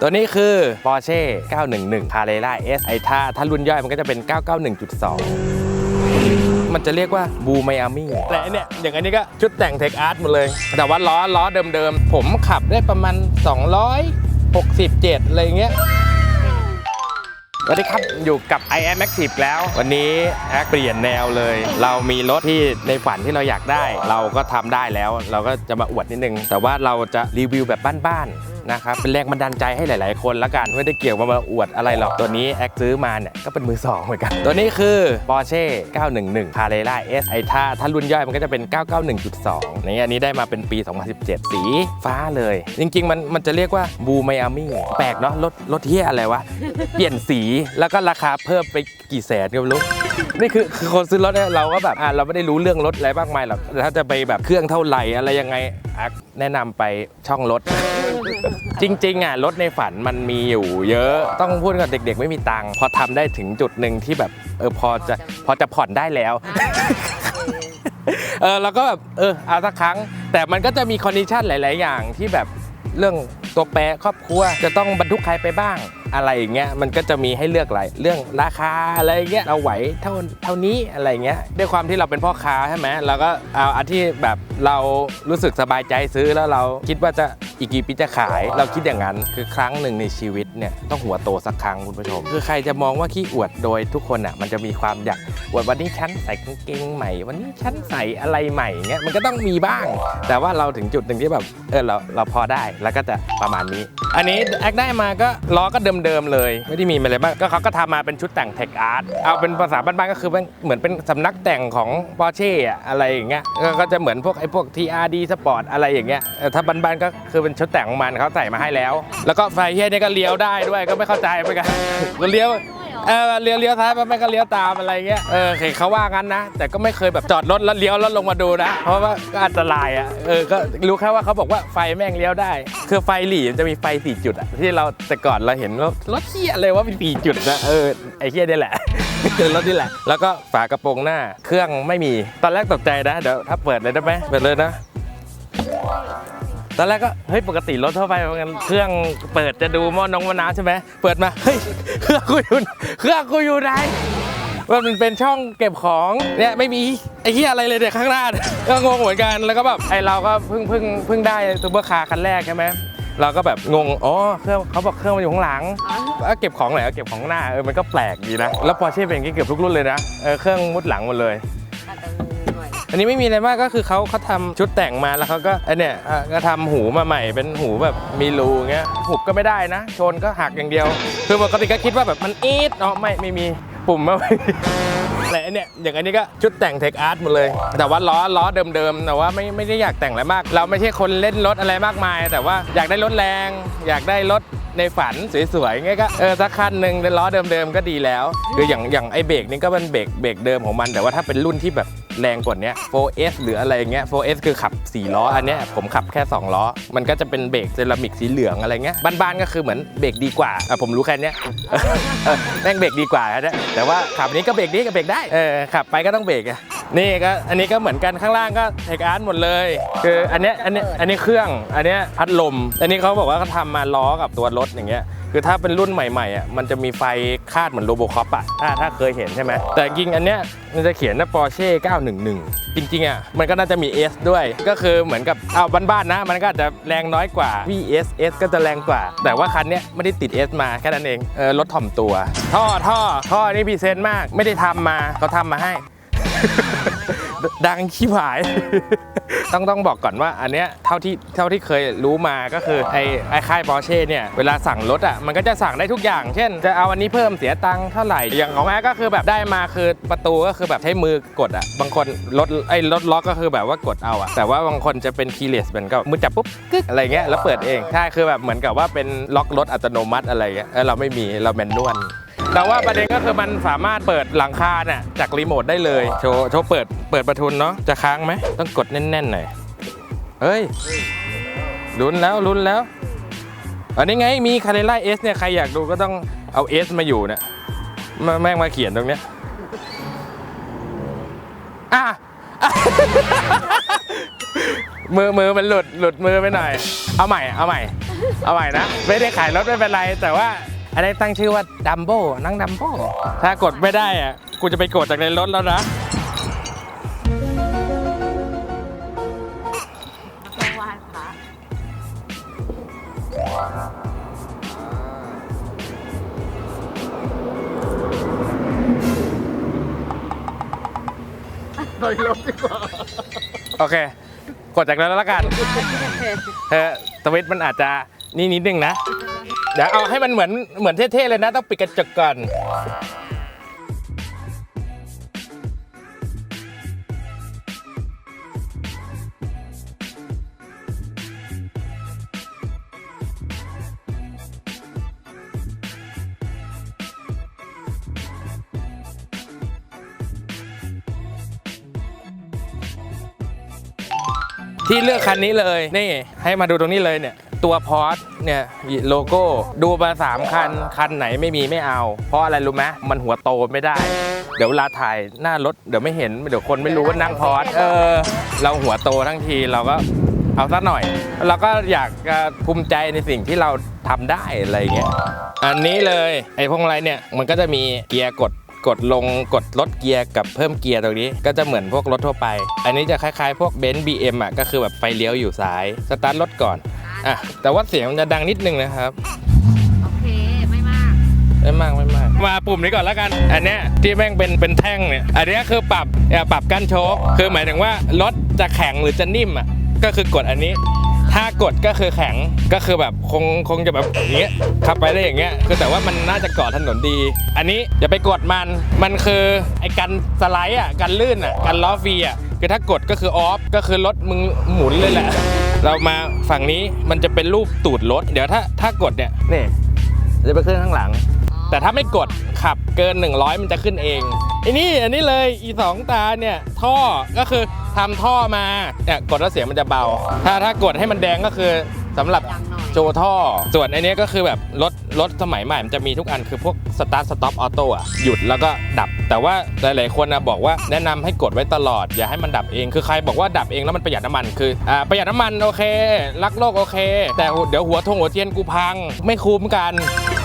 ตัวนี้คือ Porsche 911 Carrera S ไอ้ถ้าถ้ารุ่นย่อยมันก็จะเป็น 991.2 มันจะเรียกว่าบูไมอามี่แต่อันเนี่ย อย่างอันนี้ก็ชุดแต่งเทคอาร์ตหมดเลย แต่ว่าล้อล้อเดิมๆ ผมขับได้ประมาณ 267 อะไรอย่างเงี้ยสวัสดีครับ อยู่กับ i am Active แล้ว วันนี้แอคเปลี่ยนแนวเลย เรามีรถที่ในฝันที่เราอยากได้ เราก็ทำได้แล้ว เราก็จะมาอวดนิดนึง แต่ว่าเราจะรีวิวแบบบ้านๆนะครับเป็นแรงบันดาลใจให้หลาย ๆ คนละกันไม่ได้เกี่ยวมามาอวดอะไรหรอกตัวนี้แอคซื้อมาเนี่ยก็เป็นมือสองเหมือนกัน ตัวนี้คือ Porsche 911 Carrera S ไอถ้าถ้ารุ่นย่อยมันก็จะเป็น 991.2นี่อันนี้ได้มาเป็นปี 2017 สีฟ้าเลย จริง ๆ มันมันจะเรียกว่าบูไมอามี่แปลกเนาะรถรถเที่ยอะไรวะ เปลี่ยนสีแล้วก็ราคาเพิ่มไปกี่แสนก็ไม่รู้นี่คือคือคนซื้อรถเนี่ยเราก็แบบอะเราไม่ได้รู้เรื่องรถอะไรมากมายหรอกแต่ถ้าจะไปแบบเครื่องเท่าไหร่อะไรยังไงอะแนะนำไปช่องรถ จริงๆอะรถในฝันมันมีอยู่เยอะต้องพูดกับเด็ก ๆ ไม่มีตังค์พอทำได้ถึงจุดหนึ่งที่แบบเออพอจะพอจะผ่อนได้แล้ว เออแล้วก็แบบเออเอาสักครั้ง แต่มันก็จะมีคอนดิชันหลาย ๆ อย่างที่แบบเรื่องตัวแปรครอบครัวจะต้องบรรทุกใครไปบ้างอะไรอย่างเงี้ยมันก็จะมีให้เลือกหลายเรื่องราคาอะไรอย่างเงี้ยเราไหวเท่าเท่านี้อะไรอย่างเงี้ยด้วยความที่เราเป็นพ่อค้าใช่ไหมเราก็เอาอันที่แบบเรารู้สึกสบายใจซื้อแล้วเราคิดว่าจะ อีกกี่ปีจะขาย เราคิดอย่างนั้นคือครั้งหนึ่งในชีวิตเนี่ยต้องหัวโตสักครั้งคุณผู้ชม คือใครจะมองว่าขี้อวดโดยทุกคนอะมันจะมีความอยากอวดวันนี้ฉันใส่กางเกงใหม่ วันนี้ฉันใส่อะไรใหม่เงี้ยมันก็ต้องมีบ้าง แต่ว่าเราถึงจุดหนึ่งที่แบบเออเราเราพอได้แล้วก็จะประมาณนี้ อันนี้แอคได้มาก็ล้อก็เดิมๆเลย ไม่ได้มีอะไรบ้างก็เขาก็ทำมาเป็นชุดแต่งเทคอาร์ตเอาเป็นภาษาบ้านๆก็คือเป็นเหมือนเป็นสำนักแต่งของ Porsche อะไรอย่างเงี้ยก็จะเหมือนพวกไอ้พวก TRD Sport อะไรอย่างเงี้ยถ้าบ้านๆก็คือเป็นชุดแต่งของมันเขาใส่มาให้แล้ว แล้วก็ไฟเฮียเนี่ยก็เลี้ยวได้ด้วยก็ไม่เข้าใจเหมือนกันก็เลี้ยวเออเลี้ยวเลี้ยวซ้ายไปไม่ก็เลี้ยวตามอะไรเงี้ยเออเห็นเขาว่างั้นนะ แต่ก็ไม่เคยแบบจอดรถแล้วเลี้ยวแล้วลงมาดูนะ เพราะว่าก็อันตรายอะเออก็รู้แค่ว่าเขาบอกว่าไฟแม่งเลี้ยวได้ คือไฟหลีจะมีไฟสี่จุดอะที่เราแต่ก่อนเราเห็นรถรถเที่ยเลยว่ามีสี่จุดนะเออไอ้เที่ยนี่แหละคือรถนี่แหละ แล้วก็ฝากระโปรงหน้า เครื่องไม่มีตอนแรกตกใจนะเดี๋ยวถ้าเปิดเลยได้ไหมเปิดเลยนะ ตอนแรกก็เฮ้ยปกติรถทั่วไปมันเครื่องเปิดจะดูหม้อนงมอน้ำใช่ไหมเปิดมาเฮ้ยเครื่องกูอยู่เครื่องกูอยู่ไหนว่ามันเป็นช่องเก็บของเนี่ยไม่มีไอ้เหี้ยอะไรเลยเนี่ยข้างหน้าเนี่ยก็งงเหมือนกันแล้วก็แบบไอเราก็เพิ่งเพิ่งเพิ่งได้ซูเปอร์คาร์คันแรกใช่ไหมเราก็แบบงงอ๋อเครื่องเขาบอกเครื่องมันอยู่ข้างหลังแล้วเก็บของไหนก็เก็บของข้างหน้าเออมันก็แปลกดีนะแล้วพอเช่เป็นอย่างนี้เกือบทุกรุ่นเลยนะเออเครื่องมุดหลังหมดเลย อันนี้ไม่มีอะไรมากก็คือเขาเขาทำชุดแต่งมาแล้วเขาก็ไอเนี่ยอะก็ทำหูมาใหม่เป็นหูแบบมีรูเงี้ยหุบก็ไม่ได้นะ ชนก็หักอย่างเดียว คือปกติก็คิดว่าแบบมันอีดเนาะไม่ไม่มีปุ่มไม่มี แต่อันเนี่ยอย่างอันนี้ก็ชุดแต่งเทคอาร์ตหมดเลย แต่ว่าล้อล้อเดิมๆแต่ว่าไม่ไม่ได้อยากแต่งอะไรมาก เราไม่ใช่คนเล่นรถอะไรมากมาย แต่ว่าอยากได้รถแรง อยากได้รถในฝันสวยๆเงี้ยก็เออสักคันหนึ่งเป็นล้อเดิมๆก็ดีแล้ว คืออย่างอย่างไอเบรกนี่ก็เป็นเบรกเบรกเดิมของมัน แต่ว่าถ้าเป็นรุ่นที่แบบ แรงกว่านี้ 4S หรืออะไรอย่างเงี้ย 4S คือขับ 4 ล้อ อันเนี้ยผมขับแค่ 2 ล้อ มันก็จะเป็นเบรกเซรามิกสีเหลืองอะไรเงี้ย บ้านๆก็คือเหมือนเบรกดีกว่าอะผมรู้แค่เนี้ยแม่งเบรกดีกว่านะแต่ว่าขับนี้ก็เบรกนี้ก็เบรกได้ เออ ขับไปก็ต้องเบรกอะนี่ก็อันนี้ก็เหมือนกันข้างล่างก็เทคอาร์ตหมดเลย คืออันเนี้ยอันเนี้ยอันนี้เครื่อง อันเนี้ยพัดลม อันนี้เขาบอกว่าเขาทำมาล้อกับตัวรถอย่างเงี้ย คือถ้าเป็นรุ่นใหม่ๆอะมันจะมีไฟคาดเหมือนโรบคอปอะถ้าถ้าเคยเห็นใช่ไหมแต่จริงอันเนี้ยมันจะเขียนว่า Porsche 911 จริงๆอะมันก็น่าจะมี S ด้วย ก็คือเหมือนกับเอาบ้านๆนะ มันก็อาจจะแรงน้อยกว่า VS S ก็จะแรงกว่า แต่ว่าคันเนี้ยไม่ได้ติด S มาแค่นั้นเองเออรถถ่อมตัว ท่อท่อท่อนี่พรีเซนต์มากไม่ได้ทำมาเขาทำมาให้ ดังชิบหาย ต้องต้องบอกก่อนว่าอันเนี้ยเท่าที่เท่าที่เคยรู้มาก็คือไอ้ไอ้ค่ายปอร์เช่เนี่ยเวลาสั่งรถอะมันก็จะสั่งได้ทุกอย่าง เช่น จะเอาอันนี้เพิ่มเสียตังค์เท่าไหร่อย่างของแอร์ก็คือแบบได้มาคือประตูก็คือแบบใช้มือกดอะบางคนรถไอ้รถล็อกก็คือแบบว่ากดเอาอะแต่ว่าบางคนจะเป็นคีย์เลสมันก็มือจับปุ๊บกึ๊กอะไรเงี้ยแล้วเปิดเองใช่คือแบบเหมือนกับว่าเป็นล็อกรถอัตโนมัติอะไรเงี้ยเออเราไม่มีเราแมนนวล แต่ว่าประเด็นก็คือมันสามารถเปิดหลังคาเนี่ยจากรีโมทได้เลยโชว์โชว์เปิดเปิดประทุนเนาะจะค้างไหมต้องกดแน่นๆหน่อยเฮ้ยลุ้นแล้วลุ้นแล้ว อันนี้ไงมีคาเ e ล่าเอสเนี่ยใครอยากดูก็ต้องเอาเอสมาอยู่เนี่ยมาแม่งมาเขียนตรงเนี้ยอะอะมือมือมันหลุดหลุดมือไปหน่อย เอาใหม่ เอาใหม่ เอาใหม่นะ ไม่ได้ขายรถไม่เป็นไร แต่ว่า อันนี้ตั้งชื่อว่าดัมโบนั่งดัมโบถ้ากดไม่ได้อะกูจะไปกดจากในรถแล้วนะแค่ไหว้พระโอเค กดจากนั้นแล้วกันเออสวิตช์มันอาจจะนี่นิดนึงนะ เดี๋ยวเอาให้มันเหมือนเหมือนเท่ๆเลยนะ ต้องปิดกระจกก่อนที่เลือกคันนี้เลย นี่ ให้มาดูตรงนี้เลยเนี่ย ตัวพอร์ต เนี่ยโลโก้ดูมาสามคัน คันไหนไม่มีไม่เอา เพราะอะไรรู้ไหมมันหัวโตไม่ได้ เดี๋ยวเวลาถ่ายหน้ารถเดี๋ยวไม่เห็นเดี๋ยวคนไม่รู้ว่านั่งพอร์ตเออ เราหัวโตทั้งทีเราก็เอาซะหน่อย เราก็อยากภูมิใจในสิ่งที่เราทำได้อะไรเงี้ยอันนี้เลยไอ้พวงมาลัยเนี่ยมันก็จะมีเกียร์กดกดลงกดลดเกียร์กับเพิ่มเกียร์ตรงนี้ ก็จะเหมือนพวกรถทั่วไป อันนี้จะคล้ายๆ พวกเบนซ์บีเอ็มอะก็คือแบบไฟเลี้ยวอยู่ซ้าย สตาร์ทรถก่อน อะแต่ว่าเสียงมันจะดังนิดนึงนะครับ โอเค ไม่มาก ไม่มากไม่มาก มาปุ่มนี้ก่อนแล้วกัน อันเนี้ยที่แม่งเป็นเป็นแท่งเนี่ย อันเนี้ยคือปรับเอ่อปรับกั้นโชคคือหมายถึงว่ารถจะแข็งหรือจะนิ่มอะก็คือกดอันนี้ ถ้ากดก็คือแข็งก็คือแบบคงคงจะแบบอย่างเงี้ยขับไปได้อย่างเงี้ยคือแต่ว่ามันน่าจะเกาะถนนดี อันนี้อย่าไปกดมันมันคือไอ้กันสไลด์อะกันลื่นอะกันล้อฟรีอะคือถ้ากดก็คือออฟก็คือรถมึงหมุนเลยแหละ เรามาฝั่งนี้มันจะเป็นรูปตูดรถ เดี๋ยวถ้าถ้ากดเนี่ยนี่จะไปขึ้นข้างหลัง แต่ถ้าไม่กดขับเกิน 100 มันจะขึ้นเองไอ้นี่อันนี้เลยอีสองตาเนี่ยท่อก็คือทำท่อมาเนี่ยกดแล้วเสียงมันจะเบา ถ้าถ้ากดให้มันแดงก็คือ สำหรับดังหน่อยโชว์ท่อ ส่วนอันนี้ก็คือแบบรถรถสมัยใหม่มันจะมีทุกอันคือพวกสตาร์ทสต็อปออโต้อะหยุดแล้วก็ดับ แต่ว่าหลายๆคนนะบอกว่าแนะนำให้กดไว้ตลอด อย่าให้มันดับเองคือใครบอกว่าดับเองแล้วมันประหยัดน้ำมันคืออ่าประหยัดน้ำมันโอเค รักโลกโอเค แต่เดี๋ยวหัวทงหัวเทียนกูพังไม่คุ้มกัน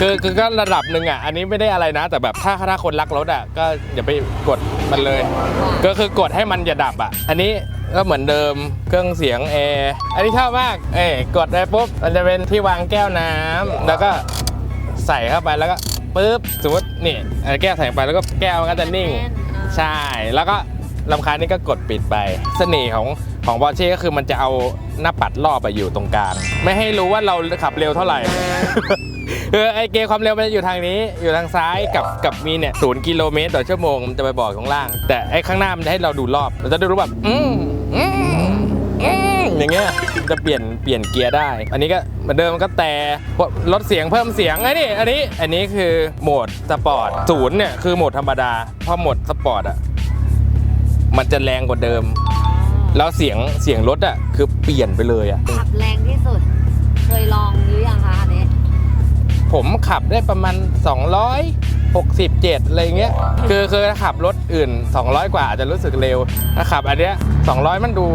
คือคือก็ระดับหนึ่งอะอันนี้ไม่ได้อะไรนะ แต่แบบถ้าถ้าคนรักรถอะก็อย่าไปกดมันเลย ก็คือกดให้มันอย่าดับอะ อันนี้ ก็เหมือนเดิมเครื่องเสียงแอร์อันนี้ชอบมากเอ้ยกดได้ปุ๊บมันจะเป็นที่วางแก้วน้ำแล้วก็ใส่เข้าไปแล้วก็ปุ๊บสมมตินี่เอาแก้วใส่ไปแล้วก็แก้วมันก็จะนิ่ง ใช่แล้วก็ลำคาญนี่ก็กดปิดไป เสน่ห์ของของบอเช่ก็คือมันจะเอาหน้าปัดรอบไปอยู่ตรงกลาง ไม่ให้รู้ว่าเราขับเร็วเท่าไหร่ คือไอเกมความเร็วมันจะอยู่ทางนี้ อยู่ทางซ้ายกับกับมีเนี่ยศูนย์กิโลเมตรต่อชั่วโมงมันจะไปบอกข้างล่าง แต่ไอข้างหน้ามันจะให้เราดูรอบเราจะได้รู้แบบอืมอืมอืมอย่างเงี้ยจะเปลี่ยนเปลี่ยนเกียร์ได้ อันนี้ก็เหมือนเดิมก็แต่ลดเสียงเพิ่มเสียงไอ้นี่อันนี้อันนี้คือโหมดสปอร์ตศูนย์เนี่ยคือโหมดธรรมดาพอโหมดสปอร์ตอะมันจะแรงกว่าเดิม แล้วเสียงเสียงรถอะคือเปลี่ยนไปเลยอะขับแรงที่สุด ผมขับได้ประมาณ 267 อะไรเงี้ย คือคือถ้าขับรถอื่น 200 กว่าอาจจะรู้สึกเร็วถ้าขับอันเนี้ย200 มันดู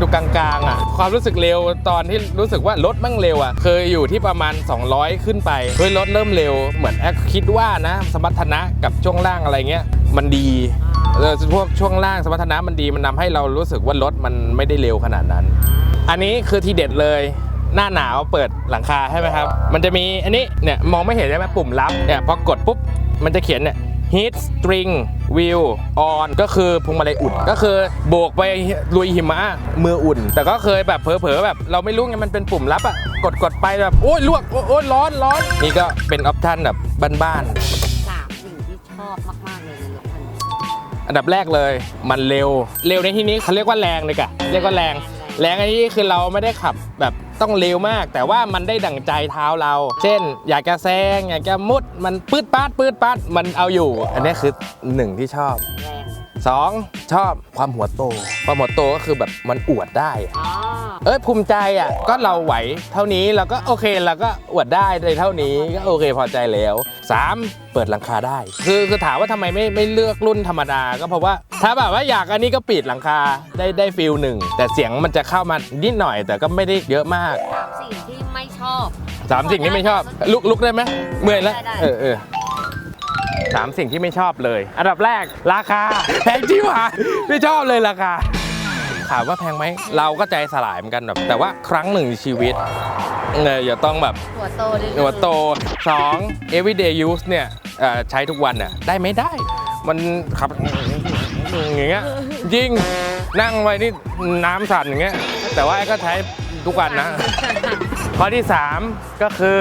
ดูกลางๆอะความรู้สึกเร็วตอนที่รู้สึกว่ารถมั่งเร็วอะเคยอยู่ที่ประมาณ 200 ขึ้นไปเฮ้ยรถเริ่มเร็วเหมือนแอคคิดว่านะ สมรรถนะกับช่วงล่างอะไรเงี้ย มันดีเออพวกช่วงล่างสมรรถนะมันดีมันทำให้เรารู้สึกว่ารถมันไม่ได้เร็วขนาดนั้น อันนี้คือทีเด็ดเลย หน้าหนาวเปิดหลังคาใช่ไหมครับ มันจะมีอันนี้เนี่ยมองไม่เห็นใช่ไหมปุ่มลับเนี่ยพอกดปุ๊บมันจะเขียนเนี่ย heat string wheel on ก็คือพวงมาลัยอุ่น ก็คือโบกไปลุยหิมะมืออุ่น แต่ก็เคยแบบเผลอๆแบบ เราไม่รู้ไงมันเป็นปุ่มลับอะกดกดไปแบบ โอ้ยลวกโอ้ยโอ้ยร้อนร้อนนี่ก็เป็นออปชันแบบบ้านๆสามสิ่งที่ชอบมากๆเลยในรถคันนี้อันดับแรกเลย มันเร็ว เร็วในที่นี้เขาเรียกว่าแรงเลยกะเรียกว่าแรง แรงในที่นี้คือเราไม่ได้ขับแบบต้องเร็วมาก แต่ว่ามันได้ดั่งใจเท้าเรา เช่น อยากจะแซงอยากจะมุดมันปืดปาดปืดปาดมันเอาอยู่ อันนี้คือหนึ่งที่ชอบ แรงสองชอบความหัวโต ความหัวโตก็คือแบบมันอวดได้อะอ๋อเอ้ยภูมิใจอะก็เราไหวเท่านี้เราก็โอเคเราก็อวดได้ในเท่านี้ก็โอเคพอใจแล้วสามเปิดหลังคาได้ คือคือถามว่าทำไมไม่ไม่เลือกรุ่นธรรมดาก็เพราะว่า ถ้าแบบว่าอยากอันนี้ก็ปิดหลังคาได้ได้ฟิลหนึ่งแต่เสียงมันจะเข้ามานิดหน่อย แต่ก็ไม่ได้เยอะมากสามสิ่งที่ไม่ชชอบสามสิ่งที่ไม่ชอบลุกลุกได้ไหมเมื่อยแล้วได้ได้ เออเออ สามสิ่งที่ไม่ชอบเลย อันดับแรกราคาแพงจริงหวะไม่ชอบเลยราคาถามว่าแพงไหมเราก็ใจสลายเหมือนกันแบบแต่ว่าครั้งหนึ่งในชีวิตเนี่ยอย่าต้องแบบหัวโตดิหัวโตสอง everyday use เนี่ยเอ่อใช้ทุกวันน่ะได้ไม่ได้ มันขับอย่างเงี้ยจริงนั่งไว้นี่น้ำสั่นอย่างเงี้ยแต่ว่าก็ใช้ทุกวันนะ ข้อที่ 3 ก็คือ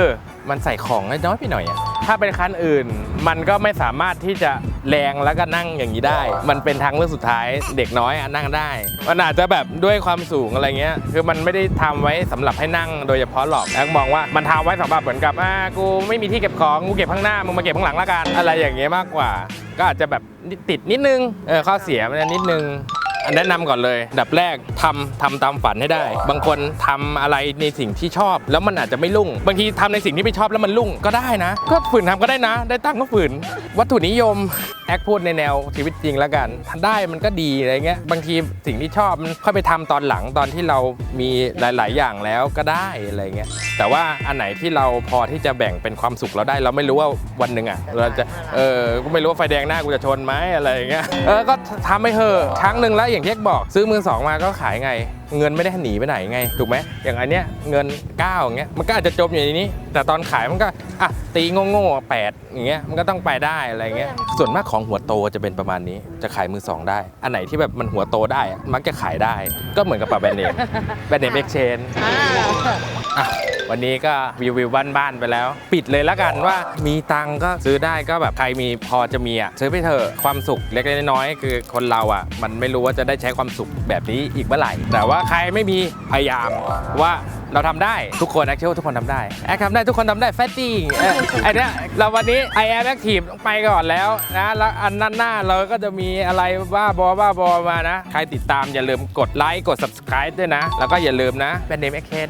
มันใส่ของน้อยไปหน่อยอะ ถ้าเป็นคันอื่น มันก็ไม่สามารถที่จะแรงแล้วก็นั่งอย่างนี้ได้ มันเป็นทางเลือกสุดท้ายเด็กน้อยอะนั่งได้ มันอาจจะแบบด้วยความสูงอะไรเงี้ย คือมันไม่ได้ทำไว้สำหรับให้นั่งโดยเฉพาะหรอกแอกมองว่ามันทำไว้สำหรับเหมือนกับอ่ากูไม่มีที่เก็บของกูเก็บข้างหน้ามึงมาเก็บข้างหลังละกันอะไรอย่างเงี้ยมากกว่า ก็อาจจะแบบติดนิดนึงเออข้อเสียมันนิดนึง แนะนำก่อนเลยดับแรกทำทำตามฝันให้ได้ บางคนทำอะไรในสิ่งที่ชอบ แล้วมันอาจจะไม่รุ่ง บางทีทำในสิ่งที่ไม่ชอบแล้วมันรุ่งก็ได้นะ ก็ฝืนทำก็ได้นะ ได้ตั้งก็ฝืน วัตถุนิยม แอคพูดในแนวชีวิตจริงแล้วกันได้มันก็ดีอะไรเงี้ยบางทีสิ่งที่ชอบมันค่อยไปทำตอนหลังตอนที่เรามีหลาย ๆ อย่างแล้วก็ได้อะไรเงี้ยแต่ว่าอันไหนที่เราพอที่จะแบ่งเป็นความสุขเราได้ เราไม่รู้ว่าวันหนึ่งอะเราจะเออกูไม่รู้ว่าไฟแดงหน้ากูจะชนไหมอะไรเงี้ยเออก็ทำให้เธอะครั้งหนึ่งแล้วอย่างที่บอกซื้อมือสองมาก็ขายไงเงินไม่ได้หนีไปไหนไง ถูกไหมอย่างอันเนี้ยเงิน9อย่างเงี้ยมันก็อาจจะจมอยู่ในนี้ แต่ตอนขายมันก็อะตีโง่ๆแปดอย่างเงี้ยมันก็ต้องไปได้อะไรเงี้ยส่วนมากของหัวโตจะเป็นประมาณนี้จะขายมือสองได้ อันไหนที่แบบมันหัวโตได้อะมักจะขายได้ ก็เหมือนกับปะแบรนด์เนมแบรนด์เนมเอ็กชนอ่าอะ วันนี้ก็วิววิวบ้านๆไปแล้ว ปิดเลยละกันว่ามีตังก็ซื้อได้ก็แบบใครมีพอจะมีอะซื้อไปเถอะความสุขเล็กๆน้อยๆคือคนเราอะ มันไม่รู้ว่าจะได้ใช้ความสุขแบบนี้อีกเมื่อไหร่ แต่ว่าใครไม่มีพยายามว่า เราทำได้ทุกคนแอคเชื่อว่าทุกคนทำได้แอคทำได้ทุกคนทำได้แฟตติ้งเออไอเนี้ยเราวันนี้ I am active ไปก่อนแล้วนะแล้วอันนั้นหน้าเราก็จะมีอะไรบ้าบอบ้าบอมานะ ใครติดตามอย่าลืมกดไลค์กด subscribe ด้วยนะ แล้วก็อย่าลืมนะเป็นเนมเอ็กเคน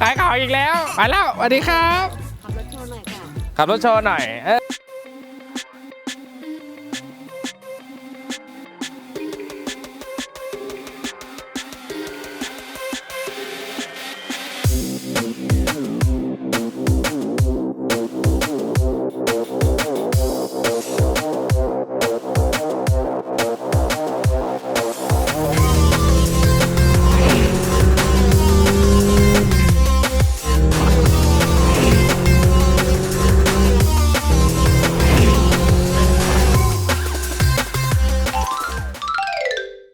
ขายข่าวอีกแล้วไปแล้วสวัสดีครับ ขับรถโชว์หน่อยค่ะ ขับรถโชว์หน่อยเอ้ย